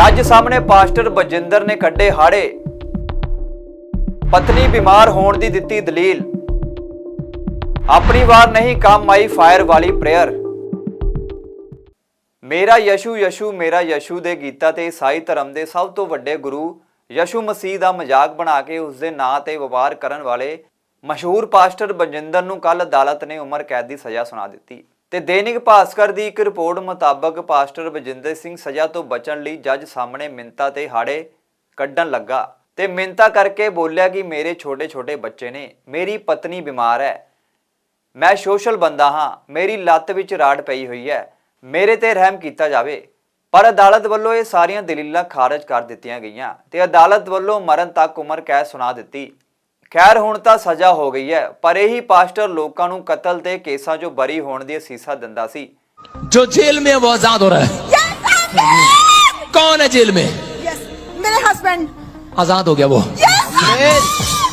ਜੱਜ ਸਾਹਮਣੇ ਪਾਸਟਰ ਬਜਿੰਦਰ ਨੇ ਕੱਢੇ ਹਾੜੇ। ਪਤਨੀ ਬਿਮਾਰ ਹੋਣ ਦੀ ਦਿੱਤੀ ਦਲੀਲ। ਆਪਣੀ ਵਾਰ ਨਹੀਂ ਕੰਮ ਆਈ ਫਾਇਰ ਵਾਲੀ ਪ੍ਰੇਅਰ। ਮੇਰਾ ਯਸ਼ੂ ਯਸ਼ੂ, ਮੇਰਾ ਯਸ਼ੂ ਦੇ ਗੀਤਾ ਤੇ ਈਸਾਈ ਧਰਮ ਦੇ ਸਭ ਤੋਂ ਵੱਡੇ ਗੁਰੂ ਯਸ਼ੂ ਮਸੀਹ ਦਾ ਮਜ਼ਾਕ ਬਣਾ ਕੇ ਉਸ ਦੇ ਨਾਂ ਤੇ ਵਪਾਰ ਕਰਨ ਵਾਲੇ ਮਸ਼ਹੂਰ ਪਾਸਟਰ ਬਜਿੰਦਰ ਨੂੰ ਕੱਲ ਅਦਾਲਤ ਨੇ ਉਮਰ ਕੈਦ ਦੀ ਸਜ਼ਾ ਸੁਣਾ ਦਿੱਤੀ। ਤੇ ਦੈਨਿਕ ਭਾਸਕਰ ਦੀ ਇੱਕ ਰਿਪੋਰਟ ਮੁਤਾਬਕ ਪਾਸਟਰ ਬਜਿੰਦਰ ਸਿੰਘ ਸਜ਼ਾ ਤੋਂ ਬਚਣ ਲਈ ਜੱਜ ਸਾਹਮਣੇ ਮਿੰਤਾ ਤੇ ਹਾੜੇ ਕੱਢਣ ਲੱਗਾ। ਤੇ ਮਿੰਤਾ ਕਰਕੇ ਬੋਲਿਆ ਕਿ ਮੇਰੇ ਛੋਟੇ-ਛੋਟੇ ਬੱਚੇ ਨੇ, ਮੇਰੀ ਪਤਨੀ ਬਿਮਾਰ ਹੈ। ਮੈਂ ਸੋਸ਼ਲ ਬੰਦਾ ਹਾਂ, ਮੇਰੀ ਲੱਤ ਵਿੱਚ ਰਾੜ ਪਈ ਹੋਈ ਹੈ, ਮੇਰੇ ਤੇ ਰਹਿਮ ਕੀਤਾ ਜਾਵੇ। ਪਰ ਅਦਾਲਤ ਵੱਲੋਂ ਇਹ ਸਾਰੀਆਂ ਦਲੀਲਾਂ ਖਾਰਜ ਕਰ ਦਿੱਤੀਆਂ ਗਈਆਂ ਤੇ ਅਦਾਲਤ ਵੱਲੋਂ ਮਰਨ ਤੱਕ ਉਮਰ ਕੈਦ ਸੁਣਾ ਦਿੱਤੀ। ਖੈਰ ਹੁਣ ਤਾਂ ਸਜ਼ਾ ਹੋ ਗਈ ਹੈ ਪਰ ਇਹੀ ਪਾਸਟਰ ਲੋਕਾਂ ਨੂੰ ਕਤਲ ਦੇ ਕੇਸਾਂ 'ਚੋਂ ਬਰੀ ਹੋਣ ਦੀ ਅਸੀਸਾਂ ਦਿੰਦਾ ਸੀ जो जेल में है वो आजाद हो रहा है कौन है जेल में यस मेरे हस्बैंड आजाद हो गया वो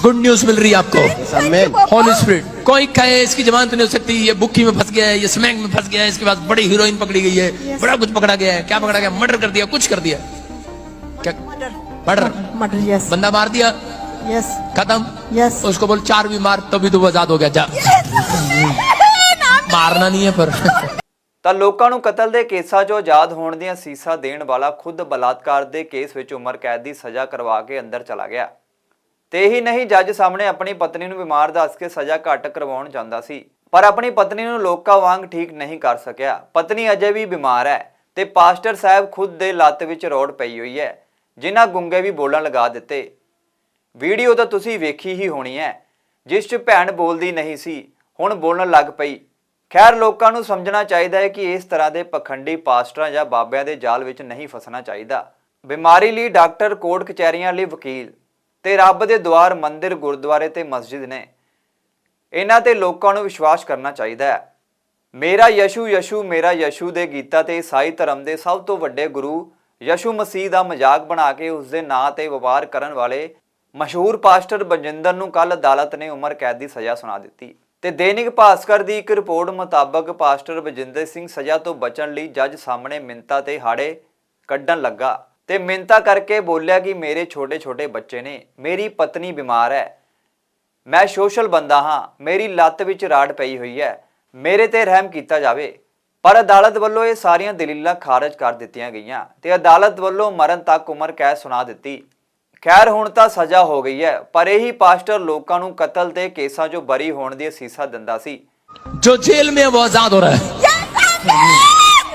गुड न्यूज मिल रही है आपको होली स्पिरिट कोई कहे इसकी जमानत नहीं हो सकती ये बुक्की में फंस गया है ये स्मैंग में फंस गया है इसके पास बड़ी हीरोइन पकड़ी गई है बड़ा कुछ पकड़ा गया है क्या पकड़ा गया मर्डर कर दिया कुछ कर दिया क्या मर्डर मर्डर मर्डर यस बंदा मार दिया यस खत्म यस उसको बोल चार भी मार तभी तो वो आजाद हो गया जा मारना नहीं है पर ਤਾਂ ਲੋਕਾਂ ਨੂੰ ਕਤਲ ਦੇ ਕੇਸਾਂ 'ਚੋਂ ਆਜ਼ਾਦ ਹੋਣ ਦੀਆਂ ਸੀਸਾਂ ਦੇਣ ਵਾਲਾ ਖੁਦ ਬਲਾਤਕਾਰ ਦੇ ਕੇਸ ਵਿੱਚ ਉਮਰ ਕੈਦ ਦੀ ਸਜ਼ਾ ਕਰਵਾ ਕੇ ਅੰਦਰ ਚਲਾ ਗਿਆ ਤੇ ਇਹੀ ਨਹੀਂ ਜੱਜ ਸਾਹਮਣੇ ਆਪਣੀ ਪਤਨੀ ਨੂੰ ਬਿਮਾਰ ਦੱਸ ਕੇ ਸਜ਼ਾ ਘੱਟ ਕਰਵਾਉਣ ਚਾਹੁੰਦਾ ਸੀ ਪਰ ਆਪਣੀ ਪਤਨੀ ਨੂੰ ਲੋਕਾਂ ਵਾਂਗ ਠੀਕ ਨਹੀਂ ਕਰ ਸਕਿਆ ਪਤਨੀ ਅਜੇ ਵੀ ਬਿਮਾਰ ਹੈ ਤੇ ਪਾਸਟਰ ਸਾਹਿਬ ਖੁਦ ਦੇ ਲੱਤ ਵਿੱਚ ਰੋੜ ਪਈ ਹੋਈ ਹੈ ਜਿਨ੍ਹਾਂ ਗੁੰਗੇ ਵੀ ਬੋਲਣ ਲਗਾ ਦਿੱਤੇ ਵੀਡੀਓ ਤਾਂ ਤੁਸੀਂ ਵੇਖੀ ਹੀ ਹੋਣੀ ਹੈ ਜਿਸ 'ਚ ਭੈਣ ਬੋਲਦੀ ਨਹੀਂ ਸੀ, ਹੁਣ ਬੋਲਣ ਲੱਗ ਪਈ। ਖੈਰ, ਲੋਕਾਂ ਨੂੰ ਸਮਝਣਾ ਚਾਹੀਦਾ ਹੈ ਕਿ ਇਸ ਤਰ੍ਹਾਂ ਦੇ ਪਖੰਡੀ ਪਾਸਟਰਾਂ ਜਾਂ ਬਾਬਿਆਂ ਦੇ ਜਾਲ ਵਿੱਚ ਨਹੀਂ ਫਸਣਾ ਚਾਹੀਦਾ। ਬਿਮਾਰੀ ਲਈ ਡਾਕਟਰ, ਕੋਰਟ ਕਚਹਿਰੀਆਂ ਲਈ ਵਕੀਲ ਤੇ ਰੱਬ ਦੇ ਦੁਆਰ ਮੰਦਿਰ, ਗੁਰਦੁਆਰੇ ਤੇ ਮਸਜਿਦ ਨੇ। ਇਹਨਾਂ ਤੇ ਲੋਕਾਂ ਨੂੰ ਵਿਸ਼ਵਾਸ ਕਰਨਾ ਚਾਹੀਦਾ ਹੈ ਮੇਰਾ ਯਸ਼ੂ ਯਸ਼ੂ, ਮੇਰਾ ਯਸ਼ੂ ਦੇ ਗੀਤਾ ਤੇ ਈਸਾਈ ਧਰਮ ਦੇ ਸਭ ਤੋਂ ਵੱਡੇ ਗੁਰੂ ਯਸ਼ੂ ਮਸੀਹ ਦਾ ਮਜ਼ਾਕ ਬਣਾ ਕੇ ਉਸ ਦੇ ਨਾਂ ਤੇ ਵਪਾਰ ਕਰਨ ਵਾਲੇ ਮਸ਼ਹੂਰ ਪਾਸਟਰ ਬਜਿੰਦਰ ਨੂੰ ਕੱਲ ਅਦਾਲਤ ਨੇ ਉਮਰ ਕੈਦ ਦੀ ਸਜ਼ਾ ਸੁਣਾ ਦਿੱਤੀ ਤੇ ਦੈਨਿਕ ਭਾਸਕਰ ਦੀ ਇੱਕ ਰਿਪੋਰਟ ਮੁਤਾਬਕ ਪਾਸਟਰ ਬਜਿੰਦਰ ਸਿੰਘ ਸਜ਼ਾ ਤੋਂ ਬਚਣ ਲਈ ਜੱਜ ਸਾਹਮਣੇ ਮਿੰਤਾ ਤੇ ਹਾੜੇ ਕੱਢਣ ਲੱਗਾ ਤੇ ਮਿੰਤਾ ਕਰਕੇ ਬੋਲਿਆ ਕਿ ਮੇਰੇ ਛੋਟੇ-ਛੋਟੇ ਬੱਚੇ ਨੇ, ਮੇਰੀ ਪਤਨੀ ਬਿਮਾਰ ਹੈ, ਮੈਂ ਸੋਸ਼ਲ ਬੰਦਾ ਹਾਂ, ਮੇਰੀ ਲੱਤ ਵਿੱਚ ਰਾੜ ਪਈ ਹੋਈ ਹੈ, ਮੇਰੇ ਤੇ ਰਹਿਮ ਕੀਤਾ ਜਾਵੇ। ਪਰ ਅਦਾਲਤ ਵੱਲੋਂ ਇਹ ਸਾਰੀਆਂ ਦਲੀਲਾਂ ਖਾਰਜ ਕਰ ਦਿੱਤੀਆਂ ਗਈਆਂ ਤੇ ਅਦਾਲਤ ਵੱਲੋਂ ਮਰਨ ਤੱਕ ਉਮਰ ਕੈਦ ਸੁਣਾ ਦਿੱਤੀ। ਖੈਰ ਹੁਣ ਤਾਂ ਸਜ਼ਾ ਹੋ ਗਈ ਹੈ ਪਰ ਇਹੀ ਪਾਸਟਰ ਲੋਕਾਂ ਨੂੰ ਕਤਲ ਦੇ ਕੇਸਾਂ 'ਚੋਂ ਬਰੀ ਹੋਣ ਦੀ ਅਸੀਸਾਂ ਦਿੰਦਾ ਸੀ जो जेल में है वो आजाद हो रहा है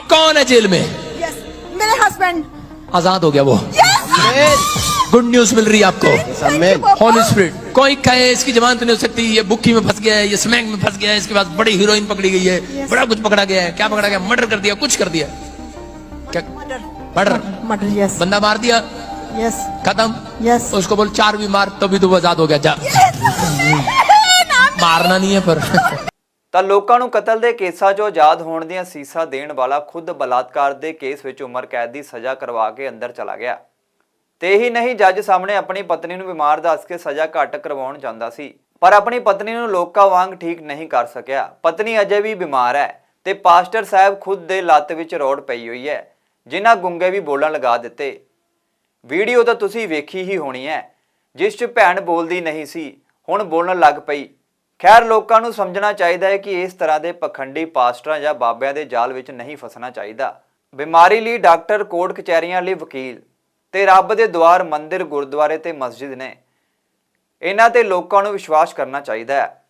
कौन है जेल में यस मेरे हस्बैंड आजाद हो गया वो गुड न्यूज मिल रही है आपको होली स्पिरिट कोई कहे इसकी जमानत नहीं हो सकती ये बुक्की में फंस गया है ये स्मैंग में फंस गया है इसके पास बड़ी हीरोइन पकड़ी गई है बड़ा कुछ पकड़ा गया है क्या पकड़ा गया मर्डर कर दिया कुछ कर दिया क्या मर्डर मर्डर मर्डर यस बंदा मार दिया यस खत्म यस उसको बोल चार भी मार तभी तो वो आजाद हो गया जा मारना नहीं है पर ਤਾਂ ਲੋਕਾਂ ਨੂੰ ਕਤਲ ਦੇ ਕੇਸਾਂ 'ਚੋਂ ਆਜ਼ਾਦ ਹੋਣ ਦੀਆਂ ਸੀਸਾਂ ਦੇਣ ਵਾਲਾ ਖੁਦ ਬਲਾਤਕਾਰ ਦੇ ਕੇਸ ਵਿੱਚ ਉਮਰ ਕੈਦ ਦੀ ਸਜ਼ਾ ਕਰਵਾ ਕੇ ਅੰਦਰ ਚਲਾ ਗਿਆ ਤੇ ਇਹੀ ਨਹੀਂ ਜੱਜ ਸਾਹਮਣੇ ਆਪਣੀ ਪਤਨੀ ਨੂੰ ਬਿਮਾਰ ਦੱਸ ਕੇ ਸਜ਼ਾ ਘੱਟ ਕਰਵਾਉਣ ਚਾਹੁੰਦਾ ਸੀ ਪਰ ਆਪਣੀ ਪਤਨੀ ਨੂੰ ਲੋਕਾਂ ਵਾਂਗ ਠੀਕ ਨਹੀਂ ਕਰ ਸਕਿਆ ਪਤਨੀ ਅਜੇ ਵੀ ਬਿਮਾਰ ਹੈ ਤੇ ਪਾਸਟਰ ਸਾਹਿਬ ਖੁਦ ਦੇ ਲੱਤ ਵਿੱਚ ਰੋੜ ਪਈ ਹੋਈ ਹੈ ਜਿਨ੍ਹਾਂ ਗੁੰਗੇ ਵੀ ਬੋਲਣ ਲਗਾ ਦਿੱਤੇ ਵੀਡੀਓ ਤਾਂ ਤੁਸੀਂ ਵੇਖੀ ਹੀ ਹੋਣੀ ਹੈ ਜਿਸ 'ਚ ਭੈਣ ਬੋਲਦੀ ਨਹੀਂ ਸੀ, ਹੁਣ ਬੋਲਣ ਲੱਗ ਪਈ। ਖੈਰ, ਲੋਕਾਂ ਨੂੰ ਸਮਝਣਾ ਚਾਹੀਦਾ ਹੈ ਕਿ ਇਸ ਤਰ੍ਹਾਂ ਦੇ ਪਖੰਡੀ ਪਾਸਟਰਾਂ ਜਾਂ ਬਾਬਿਆਂ ਦੇ ਜਾਲ ਵਿੱਚ ਨਹੀਂ ਫਸਣਾ ਚਾਹੀਦਾ। ਬਿਮਾਰੀ ਲਈ ਡਾਕਟਰ, ਕੋਰਟ ਕਚਹਿਰੀਆਂ ਲਈ ਵਕੀਲ ਤੇ ਰੱਬ ਦੇ ਦੁਆਰ ਮੰਦਿਰ, ਗੁਰਦੁਆਰੇ ਤੇ ਮਸਜਿਦ ਨੇ। ਇਹਨਾਂ ਤੇ ਲੋਕਾਂ ਨੂੰ ਵਿਸ਼ਵਾਸ ਕਰਨਾ ਚਾਹੀਦਾ ਹੈ